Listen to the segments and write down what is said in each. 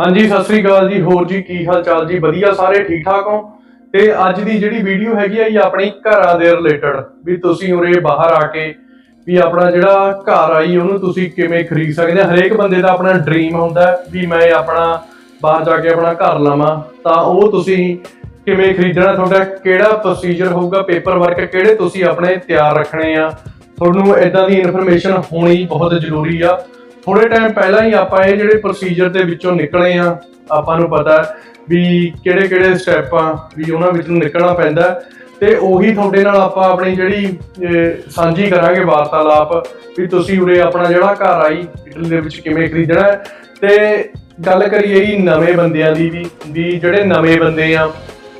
ਹਾਂਜੀ, ਸਤਿ ਸ੍ਰੀ ਅਕਾਲ ਜੀ। ਹੋਰ ਜੀ, ਕੀ ਹਾਲ ਚਾਲ ਜੀ? ਵਧੀਆ, ਸਾਰੇ ਠੀਕ ਠਾਕ ਹੋ? ਤੇ ਅੱਜ ਦੀ ਜਿਹੜੀ ਵੀਡੀਓ ਹੈਗੀ ਆ ਇਹ ਆਪਣੀ ਘਰਾਂ ਦੇ ਰਿਲੇਟਡ ਵੀ ਤੁਸੀਂ ਉਰੇ ਬਾਹਰ ਆ ਕੇ ਵੀ ਆਪਣਾ ਜਿਹੜਾ ਘਰ ਆਈ ਉਹਨੂੰ ਤੁਸੀਂ ਕਿਵੇਂ ਖਰੀਦ ਸਕਦੇ ਆ? ਹਰੇਕ ਬੰਦੇ ਦਾ ਆਪਣਾ ਡ੍ਰੀਮ ਹੁੰਦਾ ਵੀ ਮੈਂ ਆਪਣਾ ਬਾਹਰ ਜਾ ਕੇ ਆਪਣਾ ਘਰ ਲਾਵਾਂ। ਤਾਂ ਉਹ ਤੁਸੀਂ ਕਿਵੇਂ ਖਰੀਦਣਾ? ਤੁਹਾਡਾ ਕਿਹੜਾ ਪ੍ਰੋਸੀਜਰ ਹੋਊਗਾ ਪੇਪਰ ਵਰਕ ਕਿਹੜੇ ਤੁਸੀਂ ਆਪਣੇ ਤਿਆਰ ਰੱਖਣੇ ਆ? ਤੁਹਾਨੂੰ ਇਦਾਂ ਦੀ ਇਨਫੋਰਮੇਸ਼ਨ ਹੋਣੀ ਬਹੁਤ ਜ਼ਰੂਰੀ ਆ। ਥੋੜੇ ਟਾਈਮ ਪਹਿਲਾਂ ਹੀ ਆਪਾਂ ਇਹ ਜਿਹੜੇ ਪ੍ਰੋਸੀਜਰ ਦੇ ਵਿੱਚੋਂ ਨਿਕਲੇ ਆ ਆਪਾਂ ਨੂੰ ਪਤਾ ਵੀ ਕਿਹੜੇ ਕਿਹੜੇ ਸਟੈਪ ਆ, ਵੀ ਉਹਨਾਂ ਵਿੱਚੋਂ ਨਿਕਲਣਾ ਪੈਂਦਾ ਹੈ। ਤੇ ਉਹੀ ਤੁਹਾਡੇ ਨਾਲ ਆਪਾਂ ਆਪਣੀ ਜਿਹੜੀ ਸਾਂਝੀ ਕਰਾਂਗੇ ਵਾਰਤਾਲਾਪ, ਵੀ ਤੁਸੀਂ ਉਰੇ ਆਪਣਾ ਜਿਹੜਾ ਘਰ ਆਈ ਇਟਲੀ ਦੇ ਵਿੱਚ ਕਿਵੇਂ ਖਰੀਦਣਾ ਹੈ ਤੇ ਗੱਲ ਕਰੀਏ ਜੀ ਨਵੇਂ ਬੰਦਿਆਂ ਦੀ ਵੀ ਵੀ ਜਿਹੜੇ ਨਵੇਂ ਬੰਦੇ ਆ,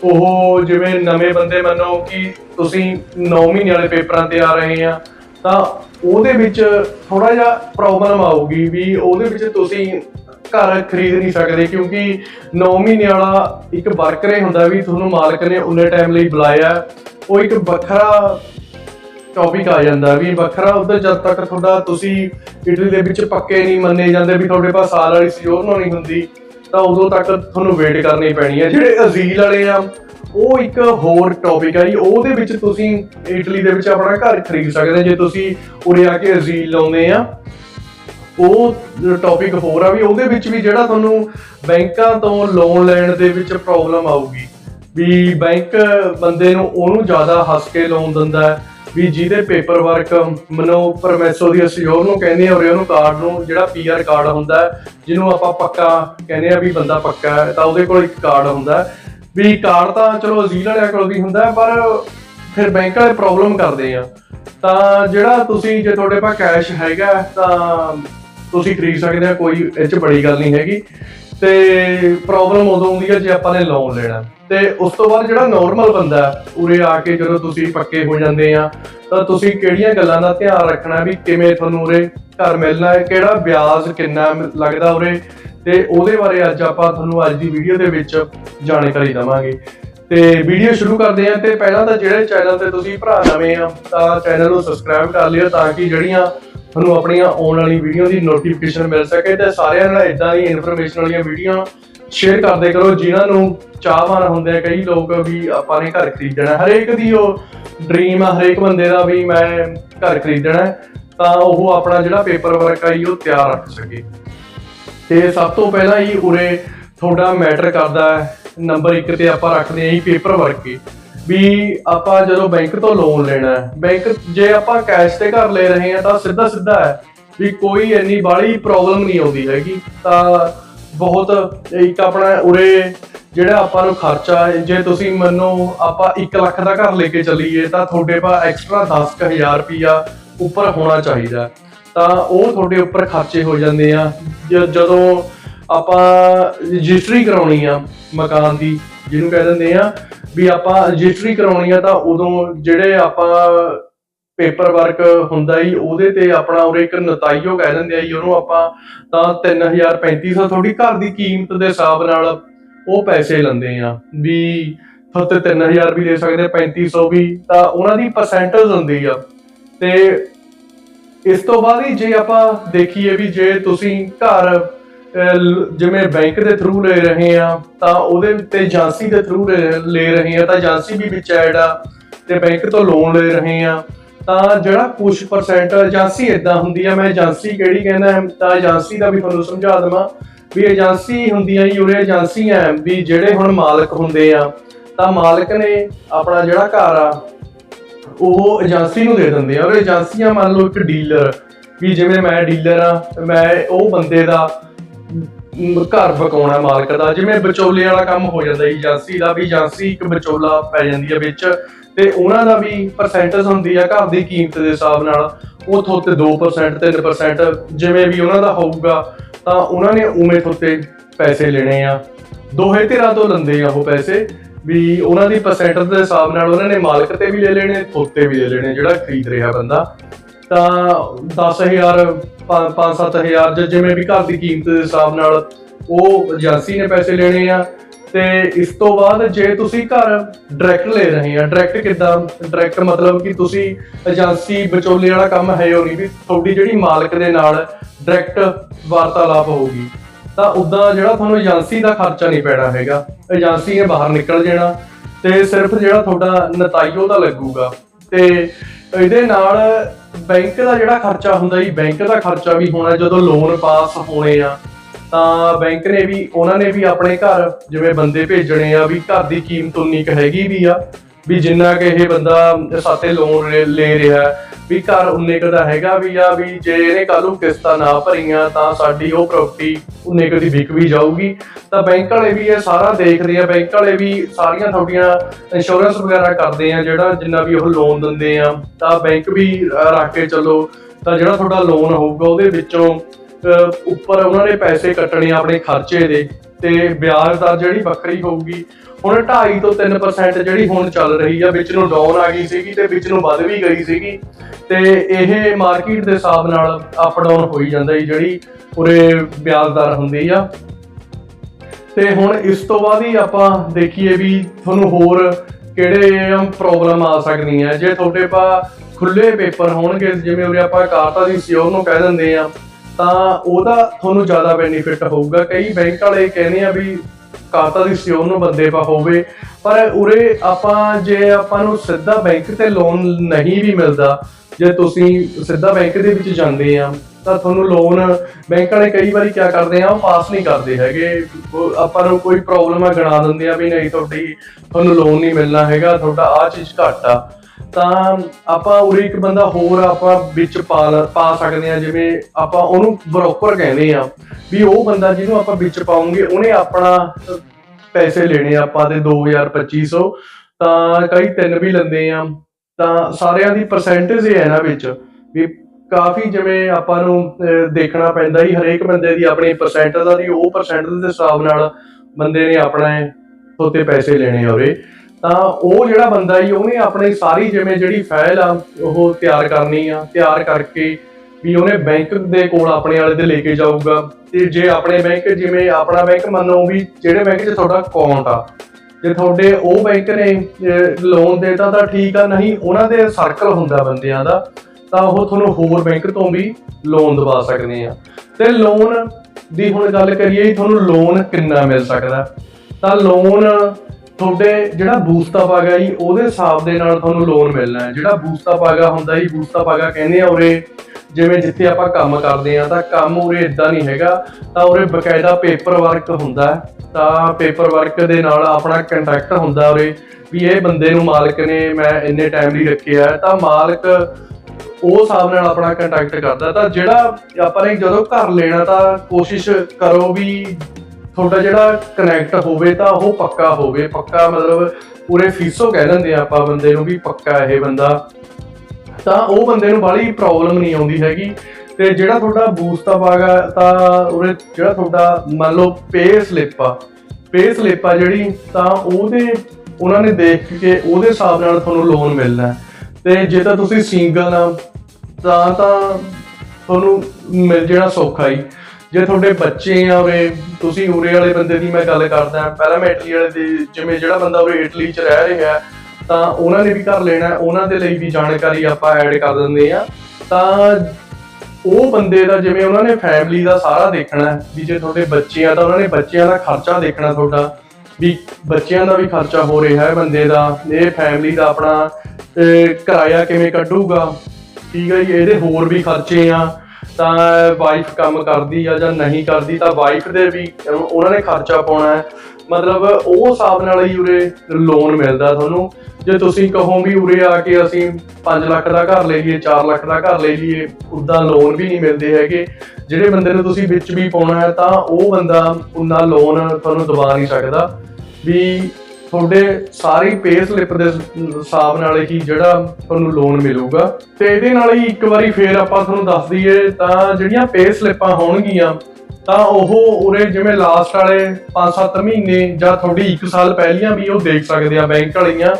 ਉਹ ਜਿਵੇਂ ਨਵੇਂ ਬੰਦੇ ਮੰਨੋ ਕਿ ਤੁਸੀਂ 9 ਮਹੀਨੇ ਵਾਲੇ ਪੇਪਰਾਂ ਤੇ ਆ ਰਹੇ ਆ ਤਾਂ ਉਹਦੇ ਵਿੱਚ ਥੋੜਾ ਜਿਹਾ ਪ੍ਰੋਬਲਮ ਆਊਗੀ ਵੀ ਉਹਦੇ ਵਿੱਚ ਤੁਸੀਂ ਘਰ ਖਰੀਦ ਨਹੀਂ ਸਕਦੇ ਕਿਉਂਕਿ 9 ਮਹੀਨੇ ਵਾਲਾ ਇੱਕ ਵਰਕਰ ਵਰਕਰੇ ਹੁੰਦਾ ਵੀ ਤੁਹਾਨੂੰ ਮਾਲਕ ਨੇ ਉਨੇ ਟਾਈਮ ਲਈ ਬੁਲਾਇਆ। ਉਹ ਇੱਕ ਵੱਖਰਾ ਟੌਪਿਕ ਆ ਜਾਂਦਾ ਵੀ ਵੱਖਰਾ ਉਧਰ ਜਦ ਤੱਕ ਤੁਹਾਡਾ ਤੁਸੀਂ ਇਟਲੀ ਦੇ ਵਿੱਚ ਪੱਕੇ ਨਹੀਂ ਮੰਨੇ ਜਾਂਦੇ ਵੀ ਤੁਹਾਡੇ ਪਾਸ ਸਾਲ ਵਾਲੀ ਸਿਜੋਰਨੋ ਨਹੀਂ ਹੁੰਦੀ। ਤਾਂ ਉਦੋਂ ਤੱਕ ਤੁਹਾਨੂੰ ਵੇਟ ਕਰਨੀ ਪੈਣੀ ਹੈ। ਜਿਹੜੇ ਅਜ਼ੀਲ ਵਾਲੇ ਆ, ਉਹ ਇੱਕ ਹੋਰ ਟੌਪਿਕ ਹੈ ਜੀ। ਉਹਦੇ ਵਿੱਚ ਤੁਸੀਂ ਇਟਲੀ ਦੇ ਵਿੱਚ ਆਪਣਾ ਘਰ ਖਰੀਦ ਸਕਦੇ ਜੇ ਤੁਸੀਂ ਉਰੇ ਆ ਕੇ ਅਜ਼ੀਲ ਲਾਉਂਦੇ ਆ, ਉਹ ਟੌਪਿਕ ਹੋਰ ਆ ਵੀ। ਉਹਦੇ ਵਿੱਚ ਵੀ ਜਿਹੜਾ ਤੁਹਾਨੂੰ ਬੈਂਕਾਂ ਤੋਂ ਲੋਨ ਲੈਣ ਦੇ ਵਿੱਚ ਪ੍ਰੋਬਲਮ ਆਊਗੀ। ਵੀ ਬੈਂਕ ਬੰਦੇ ਨੂੰ ਉਹਨੂੰ ਜ਼ਿਆਦਾ ਹੱਸ ਕੇ ਲੋਨ ਦਿੰਦਾ ਹੈ। ਵੀ ਜਿਹਦੇ ਪੇਪਰ ਵਰਕ ਮਨੋ ਪਰਮੈਸੋ ਦੀ ਸਹਿਯੋਗ ਨੂੰ ਕਹਿੰਦੇ ਆ ਔਰ ਉਹਨੂੰ ਕਾਰਡ ਨੂੰ ਜਿਹੜਾ ਪੀਆਰ ਕਾਰਡ ਹੁੰਦਾ ਜਿਹਨੂੰ ਆਪਾਂ ਪੱਕਾ ਕਹਿੰਦੇ ਆ ਵੀ ਬੰਦਾ ਪੱਕਾ ਹੈ, ਤਾਂ ਉਹਦੇ ਕੋਲ ਇੱਕ ਕਾਰਡ ਹੁੰਦਾ ਵੀ ਕਾਰਡ ਤਾਂ ਚਲੋ ਅਜ਼ੀਲ ਵਾਲਿਆਂ ਕੋਲ ਵੀ ਹੁੰਦਾ ਪਰ ਫਿਰ ਬੈਂਕ ਵਾਲੇ ਪ੍ਰੋਬਲਮ ਕਰਦੇ ਆ। ਤਾਂ ਜਿਹੜਾ ਤੁਸੀਂ, ਜੇ ਤੁਹਾਡੇ ਕੋਲ ਕੈਸ਼ ਹੈਗਾ ਤਾਂ ਤੁਸੀਂ ਖਰੀਦ ਸਕਦੇ ਆ ਕੋਈ ਇਹ ਚ ਬੜੀ ਗੱਲ ਨਹੀਂ ਹੈਗੀ। ਤੇ ਪ੍ਰੋਬਲਮ ਉਦੋਂ ਆਉਂਦੀ ਹੈ ਜੇ ਆਪਾਂ ਨੇ ਲੋਨ ਲੈਣਾ। ਤੇ ਉਸ ਤੋਂ ਬਾਅਦ ਜਿਹੜਾ ਨਾਰਮਲ ਬੰਦਾ ਉਰੇ ਆ ਕੇ ਜਦੋਂ ਤੁਸੀਂ ਪੱਕੇ ਹੋ ਜਾਂਦੇ ਆ, ਤਾਂ ਤੁਸੀਂ ਕਿਹੜੀਆਂ ਗੱਲਾਂ ਦਾ ਧਿਆਨ ਰੱਖਣਾ ਵੀ ਕਿਵੇਂ ਤੁਹਾਨੂੰ ਉਰੇ ਘਰ ਮਿਲਣਾ ਹੈ, ਕਿਹੜਾ ਵਿਆਜ ਕਿੰਨਾ ਲੱਗਦਾ ਉਰੇ, ਤੇ ਉਹਦੇ ਬਾਰੇ ਅੱਜ ਆਪਾਂ ਤੁਹਾਨੂੰ ਅੱਜ ਦੀ ਵੀਡੀਓ ਦੇ ਵਿੱਚ ਜਾਣਕਾਰੀ ਦਵਾਂਗੇ। ਤੇ ਵੀਡੀਓ ਸ਼ੁਰੂ ਕਰਦੇ ਹਾਂ ਤੇ ਪਹਿਲਾਂ ਤਾਂ ਜਿਹੜੇ ਚੈਨਲ ਤੇ ਤੁਸੀਂ ਭਰਾ ਨਵੇਂ ਆ, ਤਾਂ ਚੈਨਲ ਨੂੰ ਸਬਸਕ੍ਰਾਈਬ ਕਰ ਲਿਓ ਤਾਂ ਕਿ ਜਿਹੜੀਆਂ ਤੁਹਾਨੂੰ ਆਪਣੀਆਂ ਆਉਣ ਵਾਲੀ ਵੀਡੀਓ ਦੀ ਨੋਟੀਫਿਕੇਸ਼ਨ ਮਿਲ ਸਕੇ ਤੇ ਸਾਰਿਆਂ ਨਾਲ ਇਦਾਂ ਦੀ ਇਨਫੋਰਮੇਸ਼ਨ ਵਾਲੀਆਂ ਵੀਡੀਓ ਸ਼ੇਅਰ ਕਰਦੇ ਕਰੋ। ਜਿਨ੍ਹਾਂ ਨੂੰ ਚਾਹਵਾਨ ਹੁੰਦੇ ਆ, ਕਈ ਲੋਕ ਵੀ ਆਪਾਂ ਨੇ ਘਰ ਖਰੀਦਣਾ। ਹਰੇਕ ਦੀ ਉਹ ਡ੍ਰੀਮ ਆ, ਹਰੇਕ ਬੰਦੇ ਦਾ ਵੀ ਮੈਂ ਘਰ ਖਰੀਦਣਾ ਤਾਂ ਉਹ ਆਪਣਾ ਜਿਹੜਾ ਪੇਪਰ ਵਰਕ ਆ ਉਹ ਤਿਆਰ ਰੱਖ ਸਕੇ। ਤੇ ਸਭ ਤੋਂ ਪਹਿਲਾਂ ਹੀ ਉਰੇ ਤੁਹਾਡਾ ਮੈਟਰ ਕਰਦਾ ਹੈ। ਨੰਬਰ 1 ਤੇ ਆਪਾਂ ਰੱਖਦੇ ਹਾਂ ਜੀ ਪੇਪਰ ਵਰਕ ਵੀ ਆਪਾਂ ਜਦੋਂ ਬੈਂਕ ਤੋਂ ਲੋਨ ਲੈਣਾ ਹੈ ਬੈਂਕ ਜੇ ਆਪਾਂ ਕੈਸ਼ ਤੇ ਘਰ ਲੈ ਰਹੇ ਹਾਂ, ਤਾਂ ਸਿੱਧਾ ਸਿੱਧਾ ਹੈ ਵੀ ਕੋਈ ਇੰਨੀ ਬਾਹਲੀ ਪ੍ਰੋਬਲਮ ਨਹੀਂ ਆਉਂਦੀ ਹੈਗੀ। ਤਾਂ ਬਹੁਤ ਇੱਕ ਆਪਣਾ ਉਰੇ ਜਿਹੜਾ ਆਪਾਂ ਨੂੰ ਖਰਚਾ ਜੇ ਤੁਸੀਂ ਮੰਨੋ ਆਪਾਂ 1 ਲੱਖ ਦਾ ਘਰ ਲੈ ਕੇ ਚੱਲੀਏ, ਤਾਂ ਤੁਹਾਡੇ ਪਾ ਐਕਸਟਰਾ 10000 ਰੁਪਿਆ ਉੱਪਰ ਹੋਣਾ ਚਾਹੀਦਾ। ਤਾਂ ਉਹ ਤੁਹਾਡੇ ਉੱਪਰ ਖਰਚੇ ਹੋ ਜਾਂਦੇ ਆ। ਜਦੋਂ ਆਪਾਂ ਰਜਿਸਟਰੀ ਕਰਾਉਣੀ ਆ ਮਕਾਨ ਦੀ, ਜਿਹਨੂੰ ਕਹਿ ਦਿੰਦੇ ਆ, ਵੀ ਆਪਾਂ ਰਜਿਸਟਰੀ ਕਰਾਉਣੀ ਆ ਤਾਂ ਉਦੋਂ ਜਿਹੜੇ ਆਪਾਂ ਪੇਪਰ ਵਰਕ ਹੁੰਦਾ ਹੀ ਉਹਦੇ ਤੇ ਆਪਣਾ ਉਰੇ ਇੱਕ ਨਤਾਈਓ ਕਹਿ ਦਿੰਦੇ ਆ ਜੀ, ਉਹਨੂੰ ਆਪਾਂ ਤਾਂ 3000 3500 ਤੁਹਾਡੀ ਘਰ ਦੀ ਕੀਮਤ ਦੇ ਹਿਸਾਬ ਨਾਲ ਉਹ ਪੈਸੇ ਲੈਂਦੇ ਆ, ਵੀ ਤੁਹਾਤੇ 3000 ਵੀ ਦੇ ਸਕਦੇ 3500 ਵੀ, ਤਾਂ ਉਹਨਾਂ ਦੀ ਪਰਸੈਂਟੇਜ ਹੁੰਦੀ ਆ। ਤੇ ਇਸ ਤੋਂ ਬਾਅਦ ਹੀ ਜੇ ਆਪਾਂ ਦੇਖੀਏ ਵੀ ਜੇ ਤੁਸੀਂ ਘਰ ਜਿਵੇਂ ਬੈਂਕ ਦੇ ਥਰੂ ਲੈ ਰਹੇ ਆ, ਤਾਂ ਉਹਦੇ ਤੇ ਏਜੰਸੀ ਦੇ ਥਰੂ ਲੈ ਰਹੇ ਆ, ਤਾਂ ਏਜੰਸੀ ਵੀ ਵਿੱਚ ਐਡ ਆ, ਤੇ ਬੈਂਕ ਤੋਂ ਲੋਨ ਲੈ ਰਹੇ ਆ। ਤਾਂ ਜਿਹੜਾ ਕੁਝ ਪਰਸੈਂਟ ਏਜੰਸੀ ਇਦਾਂ ਹੁੰਦੀ ਆ, ਮੈਂ ਏਜੰਸੀ ਕਿਹੜੀ ਕਹਿੰਦਾ ਤਾਂ ਏਜੰਸੀ ਦਾ ਵੀ ਤੁਹਾਨੂੰ ਸਮਝਾ ਦਵਾਂ ਵੀ ਏਜੰਸੀ ਹੁੰਦੀਆਂ ਹੀ ਏਜੰਸੀਆਂ ਵੀ ਜਿਹੜੇ ਹੁਣ ਮਾਲਕ ਹੁੰਦੇ ਆ, ਤਾਂ ਮਾਲਕ ਨੇ ਆਪਣਾ ਜਿਹੜਾ ਘਰ ਆ, ਉਹ ਏਜੰਸੀ ਨੂੰ ਦੇ ਦਿੰਦੇ ਆ। ਔਰ ਏਜੰਸੀਆਂ ਮੰਨ ਲਓ ਇੱਕ ਡੀਲਰ ਵੀ ਜਿਵੇਂ ਮੈਂ ਡੀਲਰ ਆ ਮੈਂ ਉਹ ਬੰਦੇ ਦਾ ਘਰ ਬਕਾਉਣਾ ਮਾਲਕ ਦਾ। ਜਿਵੇਂ ਵਿਚੋਲੇ ਵਾਲਾ ਕੰਮ ਹੋ ਜਾਂਦਾ ਏਜੰਸੀ ਦਾ ਵੀ ਏਜੰਸੀ ਇੱਕ ਵਿਚੋਲਾ ਪੈ ਜਾਂਦੀ ਹੈ ਵਿੱਚ। ਤੇ ਉਹਨਾਂ ਦਾ ਵੀ ਪਰਸੈਂਟੇਜ ਹੁੰਦੀ ਆ ਘਰ ਦੀ ਕੀਮਤ ਦੇ ਹਿਸਾਬ ਨਾਲ ਉਹ ਥੋਤੇ 2% 3% ਜਿਵੇਂ ਵੀ ਉਹਨਾਂ ਦਾ ਹੋਊਗਾ, ਤਾਂ ਉਹਨਾਂ ਨੇ ਉਵੇਂ ਥੋਤੇ ਪੈਸੇ ਲੈਣੇ ਆ। ਦੋਹੇ ਧਿਰਾਂ ਤੋਂ ਲੈਂਦੇ ਆ ਉਹ ਪੈਸੇ, ਵੀ ਉਹਨਾਂ ਦੀ ਪਰਸੈਂਟੇਜ ਦੇ ਹਿਸਾਬ ਨਾਲ ਉਹਨਾਂ ਨੇ ਮਾਲਕ ਤੇ ਵੀ ਲੈ ਲੈਣੇ ਥੋਤੇ ਵੀ ਲੈ ਲੈਣੇ, ਜਿਹੜਾ ਖਰੀਦ ਰਿਹਾ ਬੰਦਾ। ਤਾਂ 10000 5-7000 ਜਾਂ, ਜਿਵੇਂ ਵੀ ਘਰ ਦੀ ਕੀਮਤ ਦੇ ਹਿਸਾਬ ਨਾਲ ਉਹ ਏਜੰਸੀ ਨੇ ਪੈਸੇ ਲੈਣੇ ਆ ਤੇ ਇਸ ਤੋਂ ਬਾਅਦ ਜੇ ਤੁਸੀਂ ਘਰ ਡਾਇਰੈਕਟ ਲੈ ਰਹੇ ਆ ਡਾਇਰੈਕਟ ਕਿੱਦਾਂ? ਡਾਇਰੈਕਟ ਮਤਲਬ ਕਿ ਤੁਸੀਂ ਏਜੰਸੀ ਵਿਚੋਲੇ ਵਾਲਾ ਕੰਮ ਹੈ ਉਹ ਨਹੀਂ ਵੀ ਤੁਹਾਡੀ ਜਿਹੜੀ ਮਾਲਕ ਦੇ ਨਾਲ ਡਾਇਰੈਕਟ ਵਾਰਤਾਲਾਪ ਹੋਊਗੀ। ਤਾਂ ਉਦਾਂ ਜਿਹੜਾ ਤੁਹਾਨੂੰ ਏਜੰਸੀ ਦਾ ਖਰਚਾ ਨਹੀਂ ਪੈਣਾ ਹੈਗਾ ਏਜੰਸੀ ਨੇ ਬਾਹਰ ਨਿਕਲ ਜਾਣਾ ਤੇ ਸਿਰਫ ਜਿਹੜਾ ਤੁਹਾਡਾ ਨਤਾਈਓ ਦਾ ਲੱਗੂਗਾ। ਤੇ ਇਹਦੇ ਨਾਲ ਬੈਂਕ ਦਾ ਜਿਹੜਾ ਖਰਚਾ ਹੁੰਦਾ ਜੀ ਬੈਂਕ ਦਾ ਖਰਚਾ ਵੀ ਹੋਣਾ ਜਦੋਂ ਲੋਨ ਪਾਸ ਹੋਣੇ ਆ ਤਾਂ ਬੈਂਕ ਨੇ ਵੀ, ਉਹਨਾਂ ਨੇ ਵੀ ਆਪਣੇ ਘਰ ਜਿਵੇਂ ਬੰਦੇ ਭੇਜਣੇ ਆ ਵੀ ਘਰ ਦੀ ਕੀਮਤ ਉਨੀ ਕੁ ਹੈਗੀ ਵੀ ਆ, ਵੀ ਜਿੰਨਾ ਕਿ ਇਹ ਬੰਦਾ ਸਾਤੇ ਲੋਨ ਲੈ ਰਿਹਾ ਵੀ ਘਰ ਉਨੇ ਕੁ ਦਾ ਹੈਗਾ ਵੀ ਆ, ਵੀ ਜੇ ਇਹਨੇ ਕੱਲ ਨੂੰ ਕਿਸ਼ਤਾਂ ਨਾ ਭਰੀਆਂ ਤਾਂ ਸਾਡੀ ਉਹ ਪ੍ਰਾਪਰਟੀ ਉਨੇ ਕੁ ਦੀ ਵਿਕ ਵੀ ਜਾਊਗੀ। ਤਾਂ ਬੈਂਕ ਵਾਲੇ ਵੀ ਇਹ ਸਾਰਾ ਦੇਖਦੇ ਆ ਬੈਂਕ ਵਾਲੇ ਵੀ ਸਾਰੀਆਂ ਤੁਹਾਡੀਆਂ ਇੰਸ਼ੋਰੈਂਸ ਵਗੈਰਾ ਕਰਦੇ ਆ, ਜਿਹੜਾ ਜਿੰਨਾ ਵੀ ਉਹ ਲੋਨ ਦਿੰਦੇ ਆ, ਤਾਂ ਬੈਂਕ ਵੀ ਰੱਖ ਕੇ ਚੱਲੋ। ਤਾਂ ਜਿਹੜਾ ਤੁਹਾਡਾ ਲੋਨ ਹੋਊਗਾ ਉਹਦੇ ਵਿੱਚੋਂ ਉੱਪਰ ਉਹਨਾਂ ਨੇ ਪੈਸੇ ਕੱਟਣੇ ਆਪਣੇ ਖਰਚੇ ਦੇ ਤੇ ਵਿਆਜ ਦਰ ਜਿਹੜੀ ਵੱਖਰੀ ਹੋਊਗੀ, ਹੁਣ 2.5 ਤੋਂ 3% ਜਿਹੜੀ ਹੁਣ ਚੱਲ ਰਹੀ ਆ, ਵਿੱਚ ਨੂੰ ਡਾਊਨ ਆ ਗਈ ਸੀਗੀ ਤੇ ਵਿੱਚ ਨੂੰ ਵੱਧ ਵੀ ਗਈ ਸੀਗੀ। ਤੇ ਇਹ ਮਾਰਕੀਟ ਦੇ ਹਿਸਾਬ ਨਾਲ ਅਪ ਡਾਊਨ ਹੋਈ ਜਾਂਦਾ ਜੀ, ਜਿਹੜੀ ਉਰੇ ਵਿਆਜ ਦਰ ਹੁੰਦੀ ਆ। ਤੇ ਹੁਣ ਇਸ ਤੋਂ ਬਾਅਦ ਹੀ ਆਪਾਂ ਦੇਖੀਏ ਵੀ ਤੁਹਾਨੂੰ ਹੋਰ ਕਿਹੜੇ ਪ੍ਰੋਬਲਮ ਆ ਸਕਦੀਆਂ। ਜੇ ਤੁਹਾਡੇ ਪਾ ਖੁੱਲੇ ਪੇਪਰ ਹੋਣਗੇ, ਜਿਵੇਂ ਉਰੇ ਆਪਾਂ ਕਾਰਤਾ ਦੀ ਸਿਓਰ ਨੂੰ ਕਹਿ ਦਿੰਦੇ ਆ ਤਾਂ ਉਹਦਾ ਤੁਹਾਨੂੰ ਜ਼ਿਆਦਾ ਬੈਨੀਫਿਟ ਹੋਊਗਾ। ਕਈ ਬੈਂਕ ਵਾਲੇ ਕਹਿੰਦੇ ਆ ਵੀ ਕਾਰਤਾ ਦੀ ਸਿਓਰ ਨੂੰ ਬੰਦੇ ਪਾ ਹੋਵੇ, ਪਰ ਉਰੇ ਆਪਾਂ, ਜੇ ਆਪਾਂ ਨੂੰ ਸਿੱਧਾ ਬੈਂਕ ਤੇ ਲੋਨ ਨਹੀਂ ਵੀ ਮਿਲਦਾ, ਜੇ ਤੁਸੀਂ ਸਿੱਧਾ ਬੈਂਕ ਦੇ ਵਿੱਚ ਜਾਂਦੇ ਆ, ਤਾਂ ਤੁਹਾਨੂੰ ਲੋਨ ਬੈਂਕ ਵਾਲੇ ਕਈ ਵਾਰੀ ਕੀ ਕਰਦੇ ਆ, ਉਹ ਪਾਸ ਨਹੀਂ ਕਰਦੇ ਹੈਗੇ। ਆਪਾਂ ਨੂੰ ਕੋਈ ਪ੍ਰੋਬਲਮ ਆ, ਗਣਾ ਦਿੰਦੇ ਆ ਵੀ ਨਹੀਂ ਤੁਹਾਡੀ, ਤੁਹਾਨੂੰ ਲੋਨ ਨਹੀਂ ਮਿਲਣਾ ਹੈਗਾ, ਤੁਹਾਡਾ ਆ ਚੀਜ਼ ਘੱਟ ਆ। ਤਾਂ ਆਪਾਂ ਉਰੇ ਇੱਕ ਬੰਦਾ ਹੋਰ ਆਪਾਂ ਵਿੱਚ ਪਾ ਪਾ ਸਕਦੇ ਆ ਜਿਵੇਂ ਆਪਾਂ ਉਹਨੂੰ ਬਰੋਕਰ ਕਹਿੰਦੇ ਆ ਵੀ ਉਹ ਬੰਦਾ ਜਿਹਨੂੰ ਆਪਾਂ ਵਿੱਚ ਪਾਉਂਗੇ, ਉਹਨੇ ਆਪਣਾ ਪੈਸੇ ਲੈਣੇ ਆਪਾਂ ਦੇ 2000 2500 ਤਾਂ ਕਈ ਤਿੰਨ ਵੀ ਲੈਂਦੇ ਆ ਤਾਂ ਸਾਰਿਆਂ ਦੀ ਪਰਸੈਂਟੇਜ ਹੈ ਇਹਨਾਂ ਵਿੱਚ, ਵੀ ਕਾਫੀ ਜਿਵੇਂ ਆਪਾਂ ਨੂੰ ਦੇਖਣਾ ਪੈਂਦਾ ਹੀ ਹਰੇਕ ਬੰਦੇ ਦੀ ਆਪਣੀ ਪਰਸੈਂਟੇਜ ਦਾ ਦੀ ਉਹ ਪਰਸੈਂਟੇਜ ਦੇ ਹਿਸਾਬ ਨਾਲ ਬੰਦੇ ਨੇ ਆਪਣੇ ਉੱਤੇ ਪੈਸੇ ਲੈਣੇ ਹੋਵੇ ਤਾਂ ਉਹ ਜਿਹੜਾ ਬੰਦਾ ਹੀ ਉਹਨੇ ਆਪਣੀ ਸਾਰੀ ਜਿਵੇਂ ਜਿਹੜੀ ਫਾਈਲ ਆ, ਉਹ ਤਿਆਰ ਕਰਨੀ ਆ, ਤਿਆਰ ਕਰਕੇ ਵੀ ਉਹਨੇ ਬੈਂਕ ਦੇ ਕੋਲ ਆਪਣੇ ਵਾਲੇ ਦੇ ਲੈ ਕੇ ਜਾਊਗਾ। ਤੇ ਜੇ ਆਪਣੇ ਬੈਂਕ, ਜਿਵੇਂ ਆਪਣਾ ਬੈਂਕ ਮੰਨੋ ਵੀ ਜਿਹੜੇ ਬੈਂਕ 'ਚ ਤੁਹਾਡਾ ਅਕਾਊਂਟ ਆ, ਜੇ ਤੁਹਾਡੇ ਉਹ ਬੈਂਕ ਨੇ ਲੋਨ ਦੇਤਾ ਤਾਂ ਠੀਕ ਆ, ਨਹੀਂ, ਉਹਨਾਂ ਦੇ ਸਰਕਲ ਹੁੰਦਾ ਬੰਦਿਆਂ ਦਾ, ਤਾਂ ਉਹ ਤੁਹਾਨੂੰ ਹੋਰ ਬੈਂਕ ਤੋਂ ਵੀ ਲੋਨ ਦਵਾ ਸਕਦੇ ਆ। ਤੇ ਲੋਨ ਦੀ ਹੁਣ ਗੱਲ ਕਰੀਏ, ਤੁਹਾਨੂੰ ਲੋਨ ਕਿੰਨਾ ਮਿਲ ਸਕਦਾ? ਤਾਂ ਲੋਨ ਤੁਹਾਡੇ ਜਿਹੜਾ ਬੂਸਤਾ ਪਾਗਾ ਜੀ, ਉਹਦੇ ਹਿਸਾਬ ਦੇ ਨਾਲ ਤੁਹਾਨੂੰ ਲੋਨ ਮਿਲਣਾ ਹੈ। ਜਿਹੜਾ ਬੂਸਤਾ ਪਾਗਾ ਹੁੰਦਾ ਜੀ ਬੂਸਤਾ ਪਾਗਾ ਕਹਿੰਦੇ ਆ ਉਰੇ, ਜਿਵੇਂ ਜਿੱਥੇ ਆਪਾਂ ਕੰਮ ਕਰਦੇ ਆ ਤਾਂ ਕੰਮ ਉਰੇ ਇਦਾਂ ਨਹੀਂ ਹੈਗਾ, ਤਾਂ ਉਰੇ ਬਕਾਇਦਾ ਪੇਪਰ ਵਰਕ ਹੁੰਦਾ ਤਾਂ ਪੇਪਰ ਵਰਕ ਦੇ ਨਾਲ ਆਪਣਾ ਕੰਟੈਕਟ ਹੁੰਦਾ ਉਰੇ, ਵੀ ਇਹ ਬੰਦੇ ਨੂੰ ਮਾਲਕ ਨੇ ਮੈਂ ਇੰਨੇ ਟਾਈਮ ਲਈ ਰੱਖਿਆ ਤਾਂ ਮਾਲਕ ਉਹ ਹਿਸਾਬ ਨਾਲ ਆਪਣਾ ਕੰਟੈਕਟ ਕਰਦਾ ਤਾਂ ਜਿਹੜਾ ਆਪਾਂ ਨੇ ਜਦੋਂ ਘਰ ਲੈਣਾ, ਤਾਂ ਕੋਸ਼ਿਸ਼ ਕਰੋ ਵੀ ਤੁਹਾਡਾ ਜਿਹੜਾ ਕਨੈਕਟ ਹੋਵੇ ਤਾਂ ਉਹ ਪੱਕਾ ਹੋਵੇ। ਪੱਕਾ ਮਤਲਬ ਪੂਰੇ ਫੀਸੋ ਕਹਿ ਦਿੰਦੇ ਆ ਆਪਾਂ ਬੰਦੇ ਨੂੰ ਵੀ ਪੱਕਾ ਇਹ ਬੰਦਾ। ਤਾਂ ਉਹ ਬੰਦੇ ਨੂੰ ਬਾਹਲੀ ਪ੍ਰੋਬਲਮ ਨਹੀਂ ਆਉਂਦੀ ਹੈਗੀ। ਤੇ ਜਿਹੜਾ ਤੁਹਾਡਾ ਬੂਸਟ ਅਪ ਆਗਾ ਤਾਂ ਉਹਦੇ ਜਿਹੜਾ ਤੁਹਾਡਾ ਮੰਨ ਲਓ ਪੇ ਸਲਿੱਪ ਆ ਪੇ ਸਲਿੱਪ ਆ ਜਿਹੜੀ, ਤਾਂ ਉਹਦੇ, ਉਹਨਾਂ ਨੇ ਦੇਖ ਕੇ ਉਹਦੇ ਹਿਸਾਬ ਨਾਲ ਤੁਹਾਨੂੰ ਲੋਨ ਮਿਲਣਾ। ਤੇ ਜੇ ਤਾਂ ਤੁਸੀਂ ਸਿੰਗਲ ਆ, ਤਾਂ ਤਾਂ ਤੁਹਾਨੂੰ ਮਿਲ ਜਿਹੜਾ ਸੌਖਾ ਹੀ। ਜੇ ਤੁਹਾਡੇ ਬੱਚੇ ਆ ਉਰੇ ਤੁਸੀਂ ਉਰੇ ਵਾਲੇ ਬੰਦੇ ਦੀ ਮੈਂ ਗੱਲ ਕਰਦਾ, ਪਹਿਲਾਂ ਮੈਂ ਇਟਲੀ ਵਾਲੇ ਦੀ, ਜਿਵੇਂ ਜਿਹੜਾ ਬੰਦਾ ਉਰੇ ਇਟਲੀ 'ਚ ਰਹਿ ਰਿਹਾ, ਤਾਂ ਉਹਨਾਂ ਨੇ ਵੀ ਘਰ ਲੈਣਾ, ਉਹਨਾਂ ਦੇ ਲਈ ਵੀ ਜਾਣਕਾਰੀ ਆਪਾਂ ਐਡ ਕਰ ਦਿੰਦੇ ਆ। ਤਾਂ ਉਹ ਬੰਦੇ ਦਾ ਜਿਵੇਂ ਉਹਨਾਂ ਨੇ ਫੈਮਿਲੀ ਦਾ ਸਾਰਾ ਦੇਖਣਾ, ਵੀ ਜੇ ਤੁਹਾਡੇ ਬੱਚੇ ਆ ਤਾਂ ਉਹਨਾਂ ਨੇ ਬੱਚਿਆਂ ਦਾ ਖਰਚਾ ਦੇਖਣਾ ਤੁਹਾਡਾ, ਵੀ ਬੱਚਿਆਂ ਦਾ ਵੀ ਖਰਚਾ ਹੋ ਰਿਹਾ ਹੈ ਬੰਦੇ ਦਾ, ਇਹ ਫੈਮਿਲੀ ਦਾ ਆਪਣਾ ਕਿਰਾਇਆ ਕਿਵੇਂ ਕੱਢੂਗਾ। ਠੀਕ ਹੈ ਜੀ, ਇਹਦੇ ਹੋਰ ਵੀ ਖਰਚੇ ਆ। ਤਾਂ ਵਾਈਫ ਕੰਮ ਕਰਦੀ ਆ ਜਾਂ ਨਹੀਂ ਕਰਦੀ, ਤਾਂ ਵਾਈਫ ਦੇ ਵੀ ਉਹਨਾਂ ਨੇ ਖਰਚਾ ਪਾਉਣਾ ਹੈ। ਮਤਲਬ ਉਹ ਹਿਸਾਬ ਨਾਲ ਹੀ ਉਰੇ ਲੋਨ ਮਿਲਦਾ ਤੁਹਾਨੂੰ। ਜੇ ਤੁਸੀਂ ਕਹੋ ਵੀ ਉਰੇ ਆ ਕੇ ਅਸੀਂ 5 ਲੱਖ ਦਾ ਘਰ ਲੈ ਲਈਏ 4 ਲੱਖ ਦਾ ਘਰ ਲੈ ਲਈਏ, ਉਦਾਂ ਲੋਨ ਵੀ ਨਹੀਂ ਮਿਲਦੇ ਹੈਗੇ। ਜਿਹੜੇ ਬੰਦੇ ਨੂੰ ਤੁਸੀਂ ਵਿੱਚ ਵੀ ਪਾਉਣਾ ਹੈ, ਤਾਂ ਉਹ ਬੰਦਾ ਉਹਨਾਂ ਲੋਨ ਤੁਹਾਨੂੰ ਦਵਾ ਨਹੀਂ ਸਕਦਾ। ਵੀ ਤੁਹਾਡੇ ਸਾਰੀ ਪੇ ਸਲਿੱਪ ਦੇ ਹਿਸਾਬ ਨਾਲ ਹੀ ਜਿਹੜਾ ਤੁਹਾਨੂੰ ਲੋਨ ਮਿਲੂਗਾ। ਤੇ ਇਹਦੇ ਨਾਲ ਹੀ ਇੱਕ ਵਾਰੀ ਫੇਰ ਆਪਾਂ ਤੁਹਾਨੂੰ ਦੱਸ ਦਈਏ, ਤਾਂ ਜਿਹੜੀਆਂ ਪੇ ਸਲਿੱਪਾਂ ਹੋਣਗੀਆਂ, ਤਾਂ ਉਹ ਉਰੇ ਜਿਵੇਂ ਲਾਸਟ ਵਾਲੇ 5-7 ਮਹੀਨੇ ਜਾਂ ਤੁਹਾਡੀ 1 ਸਾਲ ਪਹਿਲੀਆਂ ਵੀ ਉਹ ਦੇਖ ਸਕਦੇ ਆ ਬੈਂਕ ਵਾਲੀਆਂ,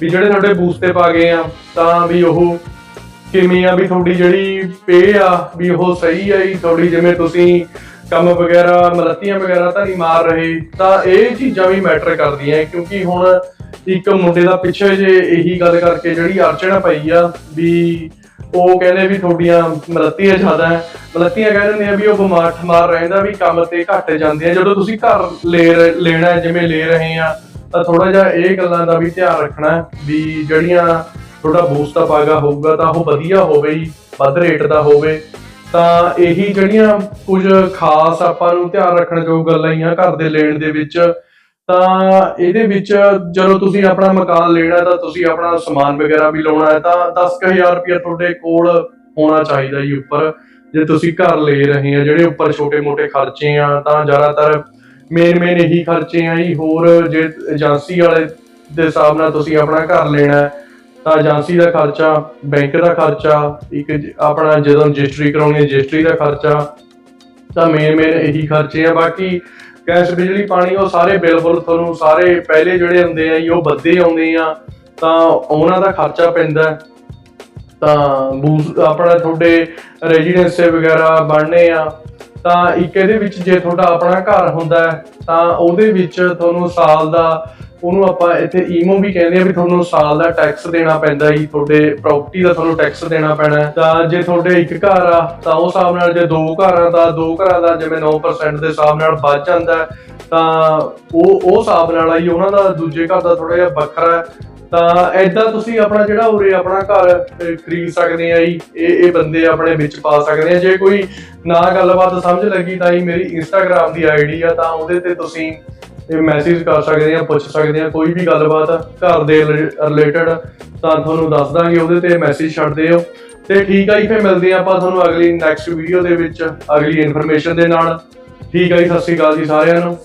ਵੀ ਜਿਹੜੇ ਤੁਹਾਡੇ ਬੂਸਤੇ ਪਾ ਗਏ ਆ, ਤਾਂ ਵੀ ਉਹ ਕਿਵੇਂ ਆ, ਵੀ ਤੁਹਾਡੀ ਜਿਹੜੀ ਪੇ ਆ, ਵੀ ਉਹ ਸਹੀ ਆ ਜੀ, ਤੁਹਾਡੀ ਜਿਵੇਂ ਤੁਸੀਂ ਕੰਮ ਵਗੈਰਾ, ਮਲੱਤੀਆਂ ਵਗੈਰਾ ਤਾਂ ਨਹੀਂ ਮਾਰ ਰਹੇ, ਤਾਂ ਇਹ ਚੀਜ਼ਾਂ ਵੀ ਮੈਟਰ ਕਰਦੀਆਂ ਕਿਉਂਕਿ ਹੁਣ ਇੱਕ ਮੁੰਡੇ ਦਾ ਪਿੱਛੇ ਜੇ ਇਹੀ ਗੱਲ ਕਰਕੇ ਜਿਹੜੀ ਅਰਚਨਾ ਪਈ ਆ ਵੀ ਉਹ ਕਹਿੰਦੇ ਵੀ ਤੁਹਾਡੀਆਂ ਮਲੱਤੀਆਂ ਜ਼ਿਆਦਾ ਹੈ। ਮਲੱਤੀਆਂ ਕਹਿ ਦਿੰਦੇ ਆ ਵੀ ਉਹ ਬਿਮਾਰ ਠਮਾਰ ਰਹਿੰਦਾ, ਵੀ ਕੰਮ ਤੇ ਘੱਟ ਜਾਂਦੇ ਆ। ਜਦੋਂ ਤੁਸੀਂ ਘਰ ਲੈ ਰ- ਲੈਣਾ ਜਿਵੇਂ ਲੈ ਰਹੇ ਆ, ਤਾਂ ਥੋੜਾ ਜਿਹਾ ਇਹ ਗੱਲਾਂ ਦਾ ਵੀ ਧਿਆਨ ਰੱਖਣਾ ਵੀ ਜਿਹੜੀਆਂ ਤੁਹਾਡਾ ਬੂਸਟ ਦਾ ਪਾਗਾ ਹੋਊਗਾ, ਤਾਂ ਉਹ ਵਧੀਆ ਹੋਵੇ ਜੀ ਵੱਧ ਰੇਟ ਦਾ ਹੋਵੇ। ਤਾਂ ਇਹੀ ਜਿਹੜੀਆਂ ਕੁਝ ਖਾਸ ਆਪਾਂ ਨੂੰ ਧਿਆਨ ਰੱਖਣ ਯੋਗ ਗੱਲਾਂ ਹੀ ਆ ਘਰ ਦੇ ਲੈਣ ਦੇ ਵਿੱਚ, ਤਾਂ ਇਹਦੇ ਵਿੱਚ ਜਦੋਂ ਤੁਸੀਂ ਆਪਣਾ ਮਕਾਨ ਲੈਣਾ ਤਾਂ ਤੁਸੀਂ ਆਪਣਾ ਸਮਾਨ ਵਗੈਰਾ ਵੀ ਲਾਉਣਾ ਹੈ, ਤਾਂ 10000 ਰੁਪਏ ਤੁਹਾਡੇ ਕੋਲ ਹੋਣਾ ਚਾਹੀਦਾ ਜੀ ਉੱਪਰ। ਜੇ ਤੁਸੀਂ ਘਰ ਲੈ ਰਹੇ ਆ, ਜਿਹੜੇ ਉੱਪਰ ਛੋਟੇ-ਮੋਟੇ ਖਰਚੇ ਆ, ਤਾਂ ਜ਼ਿਆਦਾਤਰ ਮੇਨ ਮੇਨ ਇਹੀ ਖਰਚੇ ਆ ਜੀ। ਹੋਰ ਜੇ ਏਜੰਸੀ ਵਾਲੇ ਦੇ ਹਿਸਾਬ ਨਾਲ ਤੁਸੀਂ ਆਪਣਾ ਘਰ ਲੈਣਾ ਹੈ ਤਾਂ ਏਜੰਸੀ ਦਾ ਖਰਚਾ ਬੈਂਕ ਦਾ ਖਰਚਾ, ਇੱਕ ਆਪਣਾ ਜਦੋਂ ਰਜਿਸਟਰੀ ਕਰਾਉਣੀ ਹੈ ਰਜਿਸਟਰੀ ਦਾ ਖਰਚਾ, ਤਾਂ ਮੇਨ ਮੇਨ ਇਹੀ ਖਰਚੇ ਆ। ਬਾਕੀ ਗੈਸ ਬਿਜਲੀ, ਪਾਣੀ, ਉਹ ਸਾਰੇ ਬਿੱਲ ਬੁੱਲ ਤੁਹਾਨੂੰ ਸਾਰੇ ਪਹਿਲੇ ਜਿਹੜੇ ਹੁੰਦੇ ਆ ਉਹ ਵੱਧੇ ਆਉਂਦੇ ਆ। ਤਾਂ ਉਹਨਾਂ ਦਾ ਖਰਚਾ ਪੈਂਦਾ। ਤਾਂ ਬੂਸ ਆਪਣਾ ਤੁਹਾਡੇ ਰੈਜ਼ੀਡੈਂਸ ਵਗੈਰਾ ਬਣਨੇ ਆ। ਤਾਂ ਇੱਕ ਇਹਦੇ ਵਿੱਚ ਜੇ ਤੁਹਾਡਾ ਆਪਣਾ ਘਰ ਹੁੰਦਾ ਤਾਂ ਉਹਦੇ ਵਿੱਚ ਤੁਹਾਨੂੰ ਸਾਲ ਦਾ ਉਹਨੂੰ ਆਪਾਂ ਇੱਥੇ ਈਮੋ ਵੀ ਕਹਿੰਦੇ ਆ ਵੀ ਤੁਹਾਨੂੰ ਸਾਲ ਦਾ ਟੈਕਸ ਦੇਣਾ ਪੈਂਦਾ ਜੀ, ਤੁਹਾਡੇ ਪ੍ਰਾਪਰਟੀ ਦਾ ਤੁਹਾਨੂੰ ਟੈਕਸ ਦੇਣਾ ਪੈਣਾ ਤਾਂ ਜੇ ਤੁਹਾਡੇ ਇੱਕ ਘਰ ਆ, ਤਾਂ ਉਸ ਹਿਸਾਬ ਨਾਲ ਜੇ ਦੋ ਘਰਾਂ ਦਾ, ਦੋ ਘਰਾਂ ਦਾ ਜਿਵੇਂ 9% ਦੇ ਹਿਸਾਬ ਨਾਲ ਬਚ ਜਾਂਦਾ ਤਾਂ ਉਹ ਉਹ ਹਿਸਾਬ ਨਾਲ ਆਈ ਉਹਨਾਂ ਦਾ ਦੂਜੇ ਘਰ ਦਾ ਥੋੜਾ ਜਿਹਾ ਵੱਖਰਾ ਤਾਂ ਐਦਾਂ ਤੁਸੀਂ ਆਪਣਾ ਜਿਹੜਾ ਉਰੇ ਆਪਣਾ ਘਰ ਖਰੀਦ ਸਕਦੇ ਆ ਜੀ, ਇਹ ਇਹ ਬੰਦੇ ਆਪਣੇ ਵਿੱਚ ਪਾ ਸਕਦੇ ਆ। ਜੇ ਕੋਈ ਨਾ ਗੱਲਬਾਤ ਸਮਝ ਲੱਗੀ ਤਾਂ ਜੀ, ਮੇਰੀ ਇੰਸਟਾਗ੍ਰam ਦੀ ਆਈਡੀ ਆ, ਤਾਂ ਉਹਦੇ ਤੇ ਤੁਸੀਂ ਮੈਸੇਜ ਕਰ ਸਕਦੇ ਆ, ਪੁੱਛ ਸਕਦੇ ਆ, ਕੋਈ ਵੀ ਗੱਲਬਾਤ ਘਰ ਦੇ ਰਿਲੇਟਡ ਤਾਂ ਤੁਹਾਨੂੰ ਦੱਸ ਦਾਂਗੇ ਉਹਦੇ ਤੇ ਮੈਸੇਜ ਛੱਡ ਦਿਓ। ਤੇ ਠੀਕ ਆ ਜੀ, ਫਿਰ ਮਿਲਦੇ ਆ ਆਪਾਂ ਤੁਹਾਨੂੰ ਅਗਲੀ ਨੈਕਸਟ ਵੀਡੀਓ ਦੇ ਵਿੱਚ, ਅਗਲੀ ਇਨਫੋਰਮੇਸ਼ਨ ਦੇ ਨਾਲ। ਠੀਕ ਆ ਜੀ, ਸਤਿ ਸ਼੍ਰੀ ਅਕਾਲ ਜੀ ਸਾਰਿਆਂ ਨੂੰ।